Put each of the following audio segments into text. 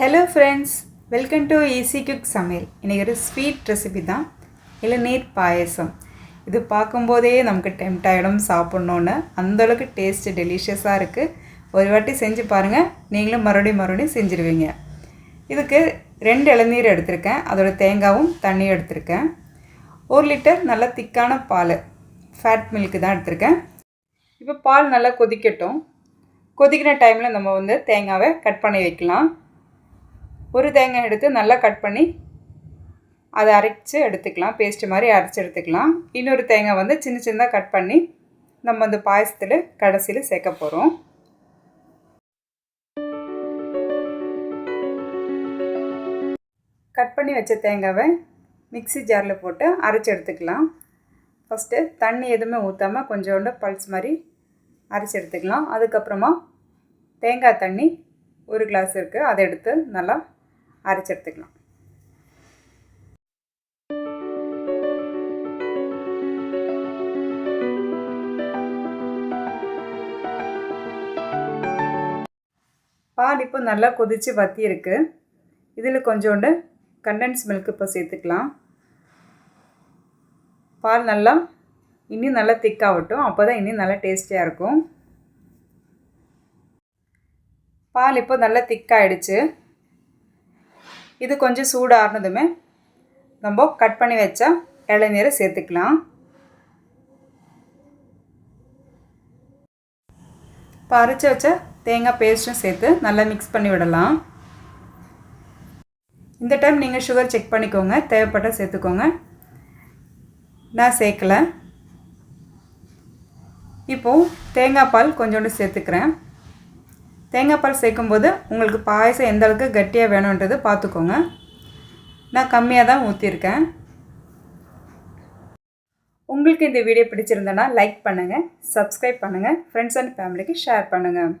Hello friends welcome to easy cook சமையல் இன்றைக்கி ஒரு ஸ்வீட் ரெசிபி தான். இளநீர் பாயசம். இது பார்க்கும்போதே நமக்கு டெம்ட் ஆகிடும் சாப்பிட்ணுன்னு அந்தளவுக்கு டேஸ்ட்டு டெலிஷியஸாக இருக்குது ஒரு வாட்டி செஞ்சு பாருங்கள் நீங்களும் மறுபடியும் மறுபடியும் செஞ்சுருவீங்க. இதுக்கு ரெண்டு இளநீர் எடுத்திருக்கேன். அதோட தேங்காவும் தண்ணியும் எடுத்திருக்கேன். ஒரு லிட்டர் நல்ல திக்கான பால். ஃபேட் மில்க்கு தான் எடுத்திருக்கேன். இப்போ பால் நல்லா கொதிக்கட்டும். கொதிக்கிற டைமில் நம்ம வந்து தேங்காவை கட் பண்ணி வைக்கலாம். ஒரு தேங்காய் எடுத்து நல்லா கட் பண்ணி அதை அரைச்சி எடுத்துக்கலாம். பேஸ்ட்டு மாதிரி அரைச்சி எடுத்துக்கலாம். இன்னொரு தேங்காய் வந்து சின்ன சின்னதாக கட் பண்ணி நம்ம அந்த பாயசத்தில் கடைசியில் சேர்க்க போகிறோம் கட் பண்ணி வச்ச தேங்காவை மிக்ஸி ஜாரில் போட்டு அரைச்சி எடுத்துக்கலாம். ஃபஸ்ட்டு தண்ணி எதுவுமே ஊற்றாமல் கொஞ்சோண்டு பல்ஸ் மாதிரி அரைச்சி எடுத்துக்கலாம். அதுக்கப்புறமா தேங்காய் தண்ணி ஒரு கிளாஸ் இருக்குது அதை எடுத்து நல்லா அரைச்சி எடுத்துக்கலாம். பால் இப்போ நல்லா கொதித்து வத்தி இருக்கு. இதில் கொஞ்சோண்டு கண்டென்ஸ் மில்க் இப்போ சேர்த்துக்கலாம். பால் நல்லா இன்னும் நல்லா திக்காகட்டும் அப்போ தான் இன்னும் நல்லா டேஸ்டியாக இருக்கும். பால் இப்போ நல்லா திக்காயிடுச்சு இது கொஞ்சம் சூடானதுமே ரொம்ப நம்ம கட் பண்ணி வச்சா இளநீரை சேர்த்துக்கலாம். இப்போ அரைச்சி வச்ச தேங்காய் பேஸ்ட்டும் சேர்த்து நல்லா மிக்ஸ் பண்ணி விடலாம். இந்த டைம் நீங்கள் சுகர் செக் பண்ணிக்கோங்க. தேவைப்பட்டால் சேர்த்துக்கோங்க. நான் சேர்க்கலை. இப்போது தேங்காய் பால் கொஞ்சோண்டு சேர்த்துக்கிறேன். தேங்காய் பால் சேர்க்கும்போது உங்களுக்கு பாயசம் எந்த அளவுக்கு கட்டியாக வேணுன்றது பார்த்துக்கோங்க. நான் கம்மியாக தான் ஊற்றிருக்கேன் உங்களுக்கு இந்த வீடியோ பிடிச்சிருந்தனா லைக் பண்ணுங்கள் சப்ஸ்கிரைப் பண்ணுங்கள் ஃப்ரெண்ட்ஸ் அண்ட் ஃபேமிலிக்கு ஷேர் பண்ணுங்கள்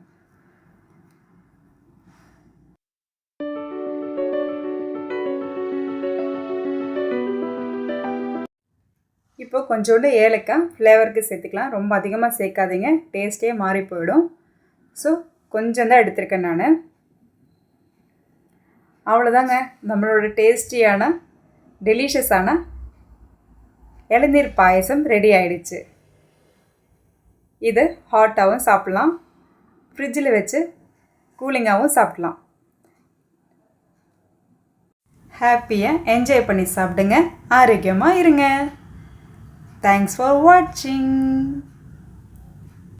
இப்போ கொஞ்சோண்டு ஏலக்காய் ஃப்ளேவருக்கு சேர்த்துக்கலாம். ரொம்ப அதிகமாக சேர்க்காதீங்க டேஸ்ட்டே மாறி போயிடும் ஸோ கொஞ்சம் தான் எடுத்திருக்கேன் நான். அவ்வளோதாங்க. நம்மளோட டேஸ்டியான டெலிஷியஸான இளநீர் பாயசம் ரெடி ஆயிடுச்சு. இது ஹாட்டாகவும் சாப்பிட்லாம். ஃப்ரிட்ஜில் வச்சு கூலிங்காகவும் சாப்பிட்லாம். ஹாப்பியாக என்ஜாய் பண்ணி சாப்பிடுங்க. ஆரோக்கியமாக இருங்க. தேங்க்ஸ் ஃபார் வாட்சிங்